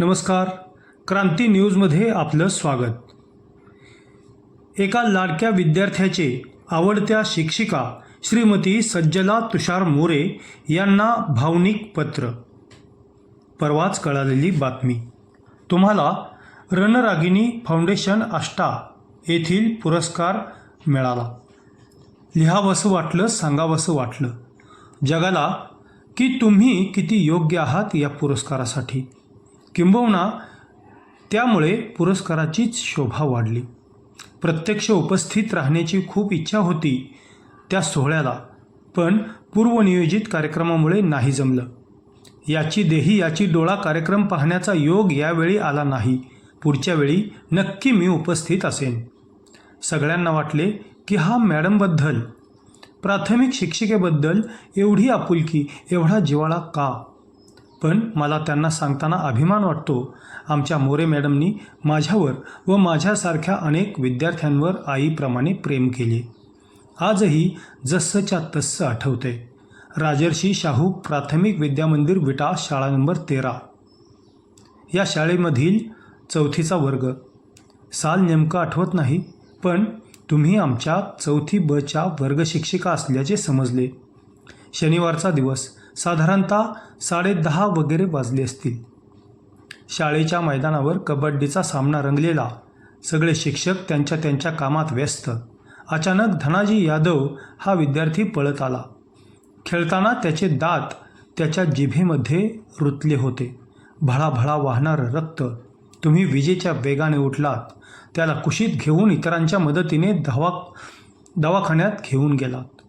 नमस्कार. क्रांती न्यूजमध्ये आपलं स्वागत. एका लाडक्या विद्यार्थ्याचे आवडत्या शिक्षिका श्रीमती सज्जला तुषार मोरे यांना भावनिक पत्र. परवाच कळालेली बातमी. तुम्हाला रणरागिनी फाउंडेशन आष्टा येथील पुरस्कार मिळाला. लिहावंसं वाटलं सांगावंसं वाटलं. जगाला की तुम्ही किती योग्य आहात या पुरस्कारासाठी? किंबहुना त्यामुळे पुरस्काराचीच शोभा वाढली. प्रत्यक्ष उपस्थित राहण्याची खूप इच्छा होती त्या सोहळ्याला पण पूर्वनियोजित कार्यक्रमामुळे नाही जमलं. याची देही याची डोळा कार्यक्रम पाहण्याचा योग यावेळी आला नाही. पुढच्या वेळी नक्की मी उपस्थित असेन. सगळ्यांना वाटले की हा मॅडमबद्दल प्राथमिक शिक्षिकेबद्दल एवढी आपुलकी एवढा जिवाळा का? पण मला त्यांना सांगताना अभिमान वाटतो. आमच्या मोरे मॅडमनी माझ्यावर व माझ्यासारख्या अनेक विद्यार्थ्यांवर आईप्रमाणे प्रेम केले. आजही जसंच्या तसं आठवते राजर्षी शाहू प्राथमिक विद्यामंदिर विटा शाळा नंबर तेरा. या शाळेमधील चौथीचा वर्ग. साल नेमकं आठवत नाही पण तुम्ही आमच्या चौथी बच्या वर्गशिक्षिका असल्याचे समजले. शनिवारचा दिवस. साधारणतः साडेदहा वगैरे वाजले असतील. शाळेच्या मैदानावर कबड्डीचा सामना रंगलेला. सगळे शिक्षक त्यांच्या त्यांच्या कामात व्यस्त. अचानक धनाजी यादव हा विद्यार्थी पळत आला. खेळताना त्याचे दात त्याच्या जिभेमध्ये रुतले होते. भळाभळा वाहणारं रक्त. तुम्ही विजेच्या वेगाने उठलात. त्याला कुशीत घेऊन इतरांच्या मदतीने दवा दवाखान्यात घेऊन गेलात.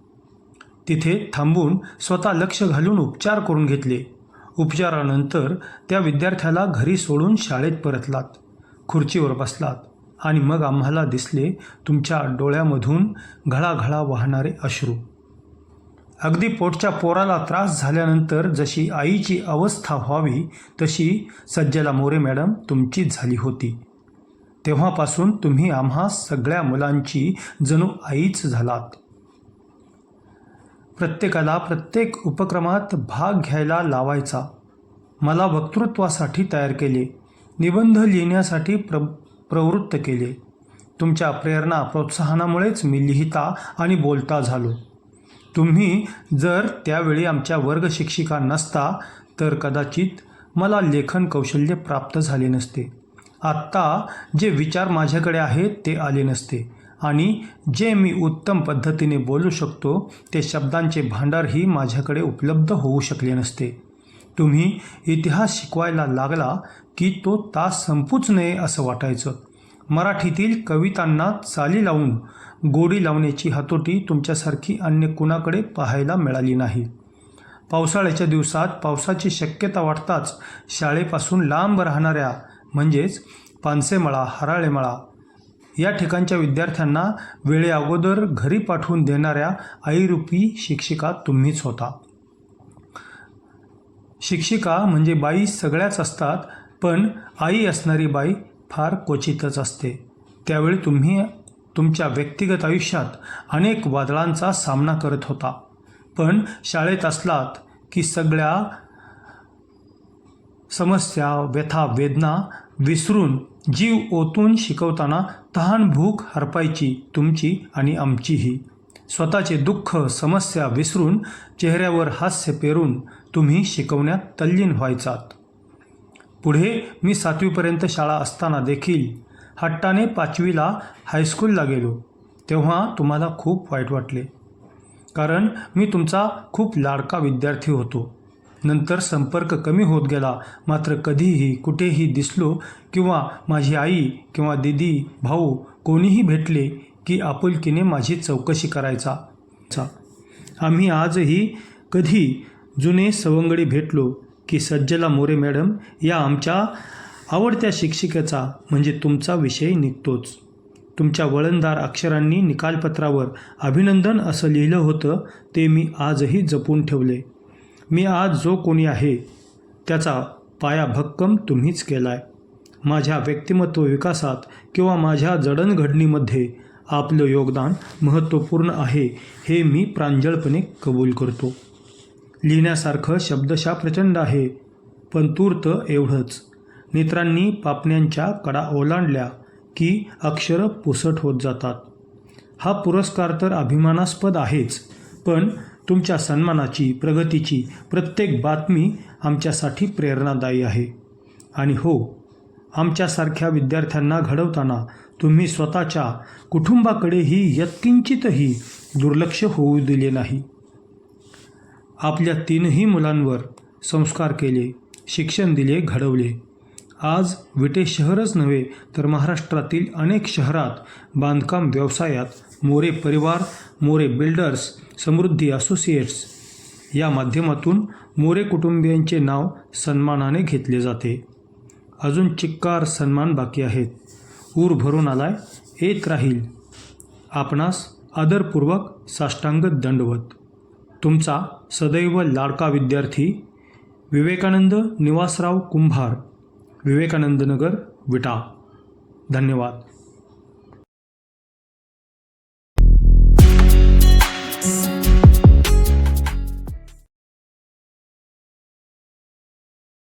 तिथे थांबून स्वतः लक्ष घालून उपचार करून घेतले. उपचारानंतर त्या विद्यार्थ्याला घरी सोडून शाळेत परतलात. खुर्चीवर बसलात आणि मग आम्हाला दिसले तुमच्या डोळ्यामधून घळाघळा वाहणारे अश्रू. अगदी पोटच्या पोराला त्रास झाल्यानंतर जशी आईची अवस्था व्हावी तशी सज्जला मोरे मॅडम तुमचीच झाली होती. तेव्हापासून तुम्ही आम्हा सगळ्या मुलांची जणू आईच झालात. प्रत्येकाला प्रत्येक उपक्रमात भाग घ्यायला लावायचा. मला वक्तृत्वासाठी तयार केले. निबंध लिहिण्यासाठी प्र प्रवृत्त केले. तुमच्या प्रेरणा प्रोत्साहनामुळेच मी लिहिता आणि बोलता झालो. तुम्ही जर त्यावेळी आमच्या वर्ग शिक्षिका नसता तर कदाचित मला लेखन कौशल्य प्राप्त झाले नसते. आत्ता जे विचार माझ्याकडे आहेत ते आले नसते. आणि जे मी उत्तम पद्धतीने बोलू शकतो ते शब्दांचे भांडारही माझ्याकडे उपलब्ध होऊ शकले नसते. तुम्ही इतिहास शिकवायला लागला की तो तास संपूच नये असं वाटायचं. मराठीतील कवितांना चाली लावून गोडी लावण्याची हातोटी तुमच्यासारखी अन्य कुणाकडे पाहायला मिळाली नाही. पावसाळ्याच्या दिवसात पावसाची शक्यता वाटताच शाळेपासून लांब राहणाऱ्या म्हणजेच पानसेमळा हराळेमळा या ठिकाणच्या विद्यार्थ्यांना वेळे अगोदर घरी पाठवून देणाऱ्या आईरूपी शिक्षिका तुम्हीच होता. शिक्षिका म्हणजे बाई सगळ्याच असतात पण आई असणारी बाई फार क्वचितच असते. त्यावेळी तुम्ही तुमच्या व्यक्तिगत आयुष्यात अनेक वादळांचा सामना करत होता. पण शाळेत असलात की सगळ्या समस्या व्यथा वेदना विसरून जीव ओतून शिकवताना तहान भूक हरपायची तुमची आणि आमचीही. स्वतःचे दुःख समस्या विसरून चेहऱ्यावर हास्य पेरून तुम्ही शिकवण्यात तल्लीन व्हायचात. पुढे मी सातवीपर्यंत शाळा असताना देखील हट्टाने पाचवीला हायस्कूलला गेलो. तेव्हा तुम्हाला खूप वाईट वाटले. कारण मी तुमचा खूप लाडका विद्यार्थी होतो. नंतर संपर्क कमी होत गेला. मात्र कधीही कुठेही दिसलो किंवा माझी आई किंवा दिदी भाऊ कोणीही भेटले की आपुलकीने माझी चौकशी करायचा. चा. आम्ही आजही कधी जुने सवंगडी भेटलो की सज्जला मोरे मॅडम या आमच्या आवडत्या शिक्षिकेचा म्हणजे तुमचा विषय निघतोच. तुमच्या वळणदार अक्षरांनी निकालपत्रावर अभिनंदन असं लिहिलं होतं ते मी आजही जपून ठेवले. मी आज जो कोणी आहे त्याचा पाया भक्कम तुम्हीच केला आहे माझ्या व्यक्तिमत्व विकासात किंवा माझ्या जडणघडणीमध्ये आपलं योगदान महत्त्वपूर्ण आहे हे मी प्रांजळपणे कबूल करतो. लिहिण्यासारखं शब्दशा प्रचंड आहे पण तूर्त एवढंच. नेत्रांनी पापण्यांच्या कडा ओलांडल्या की अक्षरं पुसट होत जातात. हा पुरस्कार तर अभिमानास्पद आहेच पण तुमच्या सन्मानाची प्रगतीची प्रत्येक बातमी आमच्यासाठी प्रेरणादायी आहे. आणि हो आमच्यासारख्या विद्यार्थ्यांना घडवताना तुम्ही स्वतःच्या कुटुंबाकडेही यत्किंचितही दुर्लक्ष होऊ दिले नाही. आपल्या तीनही मुलांवर संस्कार केले शिक्षण दिले घडवले. आज विटे शहरच नव्हे तर महाराष्ट्रातील अनेक शहरात बांधकाम व्यवसायात मोरे परिवार मोरे बिल्डर्स समृद्धी असोसिएट्स या माध्यमातून मोरे कुटुंबियांचे नाव सन्मानाने घेतले जाते. अजून चिक्कार सन्मान बाकी आहेत. ऊर भरून आलाय येत राहील. आपणास आदरपूर्वक साष्टांग दंडवत. तुमचा सदैव लाडका विद्यार्थी विवेकानंद निवासराव कुंभार. विवेकानंद नगर विटा. धन्यवाद.